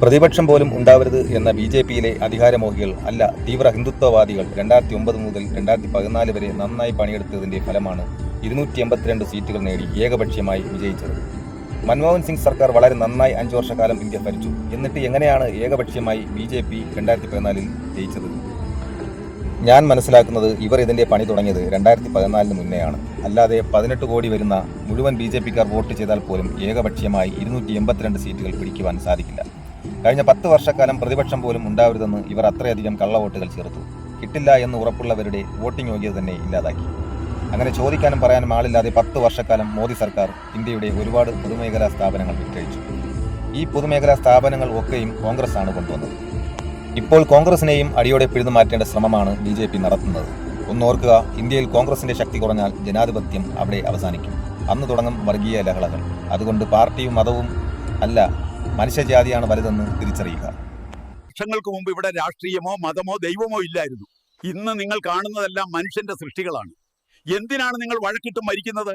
പ്രതിപക്ഷം പോലും ഉണ്ടാവരുത് എന്ന ബി ജെ പിയിലെ അധികാരമോഹികൾ അല്ല തീവ്ര ഹിന്ദുത്വവാദികൾ രണ്ടായിരത്തി ഒമ്പത് മുതൽ രണ്ടായിരത്തി പതിനാല് വരെ നന്നായി പണിയെടുത്തതിന്റെ ഫലമാണ് ഇരുന്നൂറ്റി എൺപത്തിരണ്ട് സീറ്റുകൾ നേടി ഏകപക്ഷീയമായി വിജയിച്ചത്. മൻമോഹൻ സിംഗ് സർക്കാർ വളരെ നന്നായി അഞ്ചു വർഷക്കാലം ഇന്ത്യ ഭരിച്ചു. എന്നിട്ട് എങ്ങനെയാണ് ഏകപക്ഷീയമായി ബി ജെ പി രണ്ടായിരത്തി പതിനാലിൽ ജയിച്ചത്? ഞാൻ മനസ്സിലാക്കുന്നത് ഇവർ ഇതിന്റെ പണി തുടങ്ങിയത് രണ്ടായിരത്തി പതിനാലിന് മുന്നെയാണ്. അല്ലാതെ പതിനെട്ട് കോടി വരുന്ന മുഴുവൻ ബി ജെ പിക്കാർ വോട്ട് ചെയ്താൽ പോലും ഏകപക്ഷീയമായി ഇരുന്നൂറ്റി എൺപത്തിരണ്ട് സീറ്റുകൾ പിടിക്കുവാൻ സാധിക്കില്ല. കഴിഞ്ഞ പത്ത് വർഷക്കാലം പ്രതിപക്ഷം പോലും ഉണ്ടാവരുതെന്ന് ഇവർ അത്രയധികം കള്ളവോട്ടുകൾ ചേർത്തു. കിട്ടില്ല എന്ന് ഉറപ്പുള്ളവരുടെ വോട്ടിംഗ് യോഗ്യത തന്നെ ഇല്ലാതാക്കി. അങ്ങനെ ചോദിക്കാനും പറയാനും ആളില്ലാതെ പത്ത് വർഷക്കാലം മോദി സർക്കാർ ഇന്ത്യയുടെ ഒരുപാട് പൊതുമേഖലാ സ്ഥാപനങ്ങൾ വിറ്റഴിച്ചു. ഈ പൊതുമേഖലാ സ്ഥാപനങ്ങൾ ഒക്കെയും കോൺഗ്രസ് ആണ് കൊണ്ടുവന്നത്. ഇപ്പോൾ കോൺഗ്രസിനെയും അടിയോടെ പിഴുതു മാറ്റേണ്ട ശ്രമമാണ് ബി ജെ പി നടത്തുന്നത്. ഒന്നോർക്കുക ഇന്ത്യയിൽ കോൺഗ്രസിന്റെ ശക്തി കുറഞ്ഞാൽ ജനാധിപത്യം അവിടെ അവസാനിക്കും. അന്ന് തുടങ്ങും വർഗീയ ലഹളകൾ. അതുകൊണ്ട് പാർട്ടിയും മതവും അല്ല മനുഷ്യജാതിയാണ് വലുതെന്ന് തിരിച്ചറിയുക. വർഷങ്ങൾക്ക് മുമ്പ് ഇവിടെ രാഷ്ട്രീയമോ മതമോ ദൈവമോ ഇല്ലായിരുന്നു. ഇന്ന് നിങ്ങൾ കാണുന്നതെല്ലാം മനുഷ്യന്റെ സൃഷ്ടികളാണ്. എന്തിനാണ് നിങ്ങൾ വഴക്കിട്ട് മരിക്കുന്നത്?